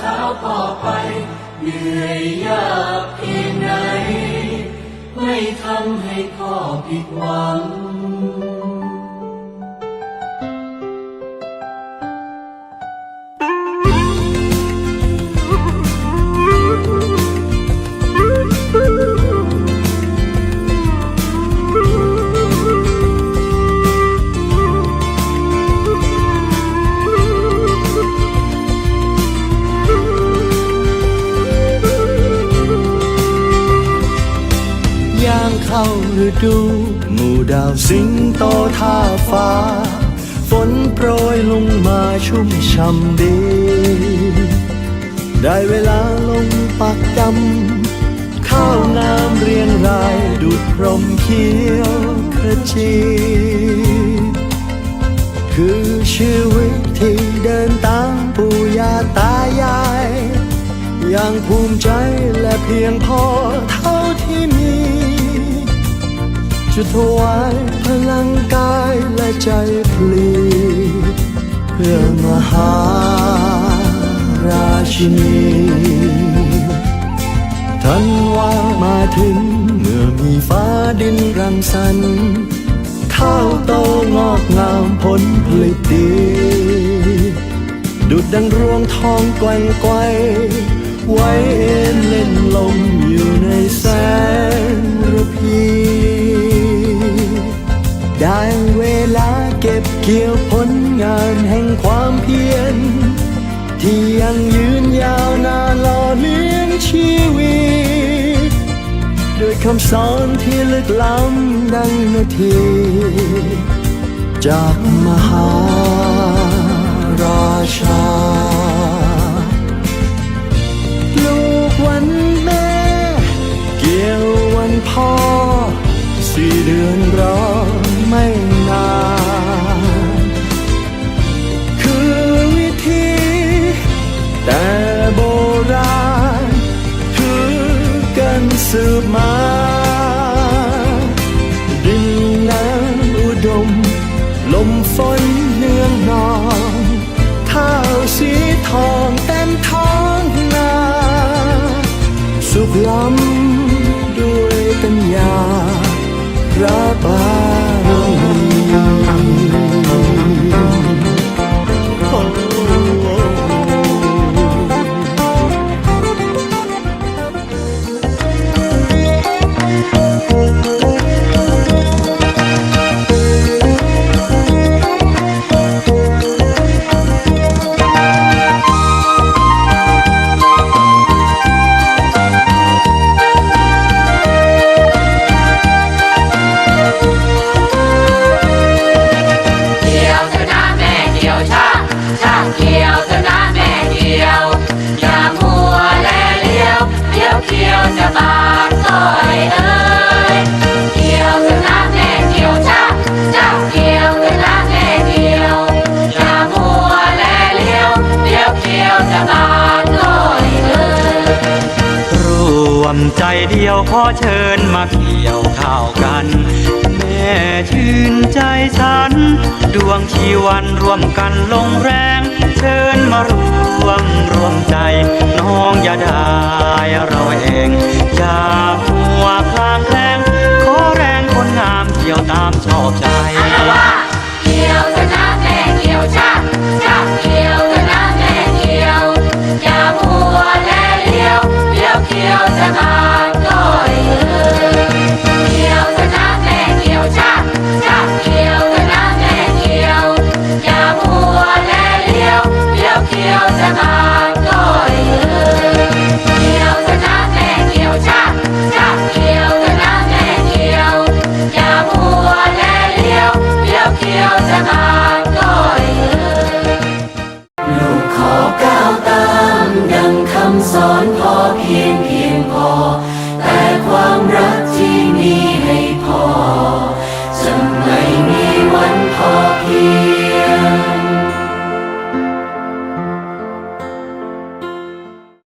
เท้าพ่อไป เหนื่อยยากเพียงไหน ไม่ทำให้พ่อผิดหวัง เข้าฤดูหมู่ดาวสิงโตท่าฟ้า ฝนโปรยลงมาชุ่มช่ำดี ได้เวลาลงปักดำข้าวงามเรียงรายดุดพรมเขียวขจีคือชีวิตที่เดินตามปู่ย่าตายาย อย่างภูมิใจและเพียงพอ จะถวายพลังกายและใจพลีเพื่อมหาราชินีท่านว่ามาถึงเมื่อมีฟ้าดินรังสรรค์ข้าวโตงอกงามผลผลิตดี ดุดดังรวงทองแกวไกวไว้เอ็นเล่นลมอยู่ในแสง เกี่ยวผลงานแห่งความเพียร ที่ยังยืนยาวนานหล่อเลี้ยงชีวิตด้วยคำสอนที่ลึกล้ำดังนาที จากมหาราชาลูกวันแม่ เกี่ยววันพ่อสี่เดือนรอ สุ เดียวขอเชิญมาเกี่ยวข้าวกัน แม่ชื่นใจฉัน ดวงชีวันร่วมกันลงแรง เชิญมารวมรวมใจ น้องอย่าได้เราเองอย่าหัวคลางแคลงขอแรงคนงามเกี่ยวตามชอบใจ ขอก้าวตามดังคำสอนพอเพียงเพียงพอ แต่ความรักที่มีให้พอ